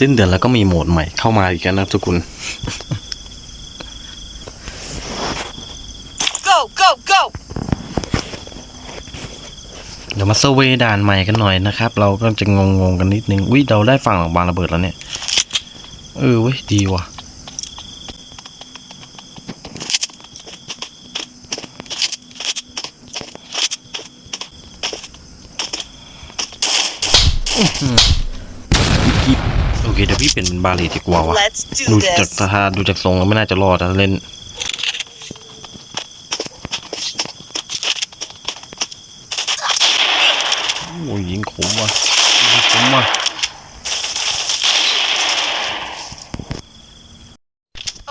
สิ้นเดือนแล้วก็มีโหมดใหม่เข้ามาอีกแล้วนะทุกคน Go, go, go! เดี๋ยวมาเซอร์เวย์ด่านใหม่กันหน่อยนะครับ เราก็จะงงๆกันนิดนึงวิเราได้ฝั่งหลังบางระเบิดแล้วเนี่ย เออเว้ยดีว่ะอื้อหือพี่โอ เคเดี๋ยวพี่เปลี่ยนเป็นบาเลตดีกว่าวะ Let's ดู do จาก this. ท่าดูจากทรงแล้วไม่น่าจะรอดนะเล่น โอ้ยยิงขมว่ะยิงขมว่ะ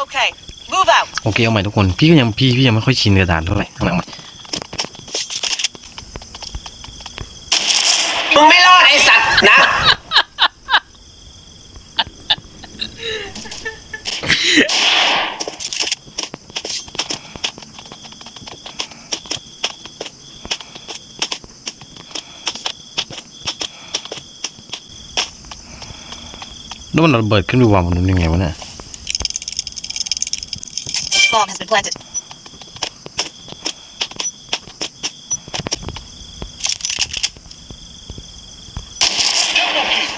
Okay, move out. โอเคเอาใหม่ทุกคน พี่ก็ยังพี่พี่ยังไม่ค่อยชินกับด่านเท่าไหร่ข้างหลังมามึงไม่รอดไอสัตว์นะ แล้วมันระเบิดขึ้นไปวางบนนู้นยังไงวะเนี่ย Bomb has been planted.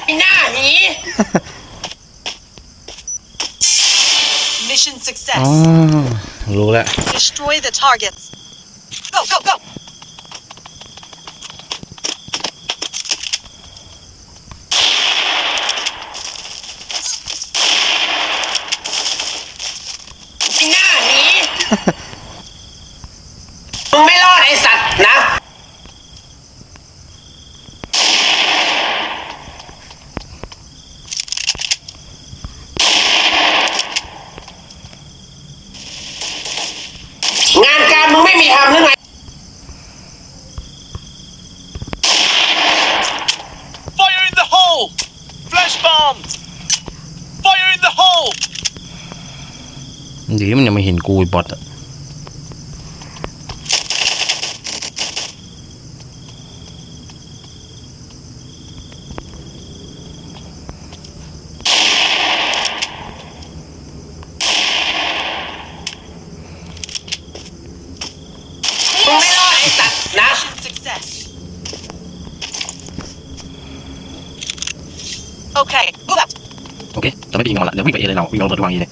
ไอ้หน้าหนี Mission อ๋อ success. รู้แล้ว Destroy the targets. Go, go, go! ไอ้หน้าหนี มึงไม่รอดไอสัตว์นะ งานการมึงไม่มีทำหรือไง Fire in the hole! Flash bombed! Fire in the hole! ดีมันยังไม่เห็นกูไอ้บอทอะมึงไม่รอดไอสัตว์นะ Mission success. Okay, move out. โอเค จะไม่ได้ยิงมันละ เดี๋ยววิ่งไปเอเลยเราวิ่งลงรถวางเอเลย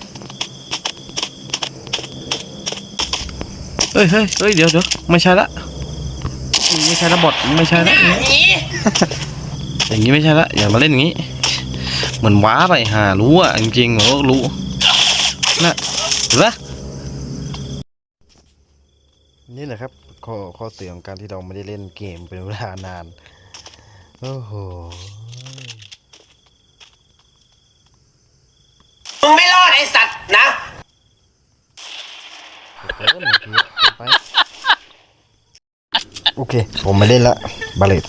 ฮ้ยเฮ้ยเฮ้ยเดี๋ยวเดี๋ยวไม่ใช่ละไม่ใช่ละบอทไม่ใช่หละน้าหนีอย่างนี้ไม่ใช่ละอย่ามาเล่นอย่างนี้ เหมือนว้าไปหารู้อะจริงๆเหรอรู้น่ะเห็นปะนี่แหละครับข้อข้อเสียของการที่เราไม่ได้เล่นเกมเป็นเวลานาน โอ้โหมึงไม่รอดไอสัตว์นะเกินเกินไป โอเค ผมไม่เล่นละบาเลต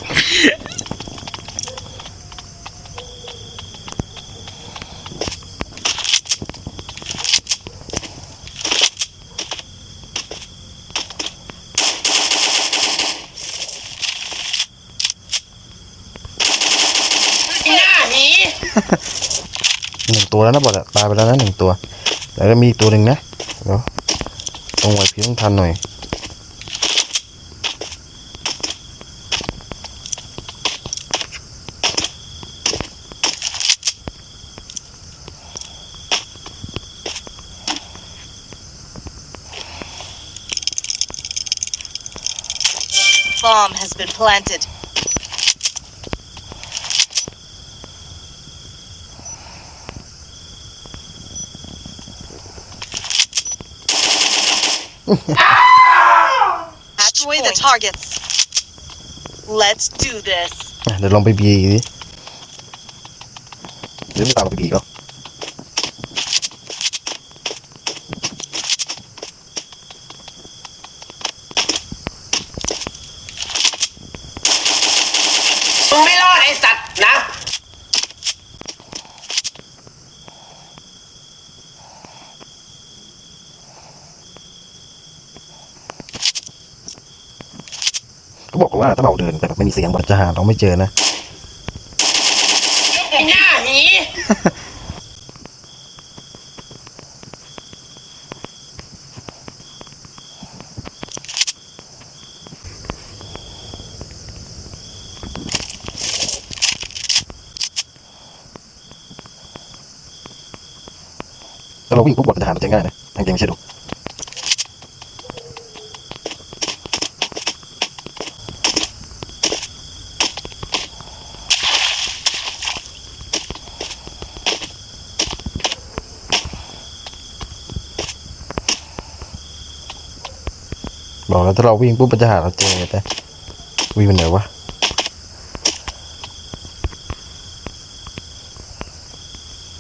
ไอ้หน้าหนีหนึ่งตัวแล้วนะบอทอะตายไปแล้วนะหนึ่งตัว แล้วก็มีอีกตัวหนึ่งนะเดี๋ยวต้องไหวพริบต้องทันหน่อย Bomb has been planted. 'Destroy the targets. Let's do this. อ่ะเดี๋ยวลองไปบีดิหรือไม่ตามไปบีก็ มึงไม่รอดไอสัตว์นะ ก็บอกว่าถ้าเราเดินแต่แบบไม่มีเสียงบอทจะหาเราไม่เจอนะไอ้หน้าหนี ถ้าเราวิ่งปุ๊บบอดมันจะหาเราเจอง่ายนะจริงๆไม่ใช่ดูบอกแล้วถ้าเราวิ่งปุ๊บมันจะหาเราเจอแต่วิ่งไปไหนวะ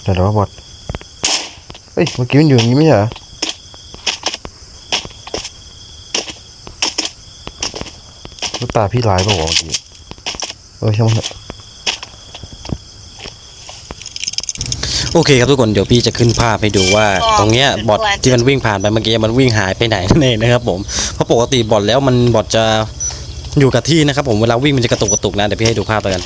เดี๋ยวเราบอด เฮ้ยเมื่อกี้มันอยู่อย่างนี้ไม่ใช่เหรอลูกตาพี่ลายเปล่าวะเมื่อกี้เออช่างมันเถอะโอเคครับทุกคนเดี๋ยวพี่จะขึ้นภาพให้ดูว่า ตรงเนี้ยบอทที่มันวิ่งผ่านไปเมื่อกี้มันวิ่งหายไปไหนนั่นเองนะครับผมเพราะปกติบอทแล้วมันบอทจะอยู่กับที่นะครับผมเวลาวิ่งมันจะกระตุกกระตุกนะเดี๋ยวพี่ให้ดูภาพแล้วกัน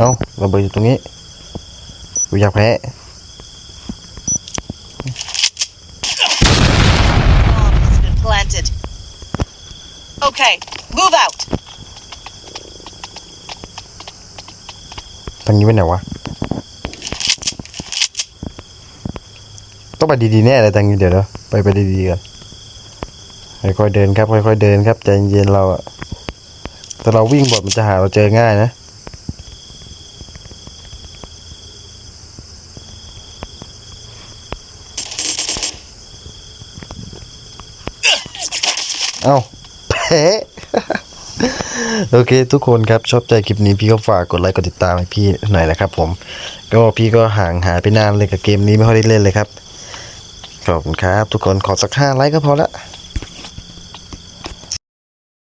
เอ้าระเบิดอยู่ตรงนี้กูอยากแพ้ Bomb has been planted. Okay, move out. ทางนี้ไปไหนวะ ต้องไปดีๆแน่เลยทางนี้เดี๋ยวเดี๋ยวไปไปดีๆกันค่อยๆเดินครับ ค่อยๆเดินครับใจเย็นๆเราอะแต่เราวิ่งบอดมันจะหาเราเจอง่ายนะ เอ้า แพ้โอเค ทุกคนครับชอบใจคลิปนี้พี่ก็ฝากกดไลค์กดติดตามให้พี่หน่อยนะครับผม ก็พี่ก็ห่างหายไปนานเลยกับเกมนี้ไม่ค่อยได้เล่นเลยครับ ขอบคุณครับ ทุกคนขอสักห้าไลค์ก็พอละ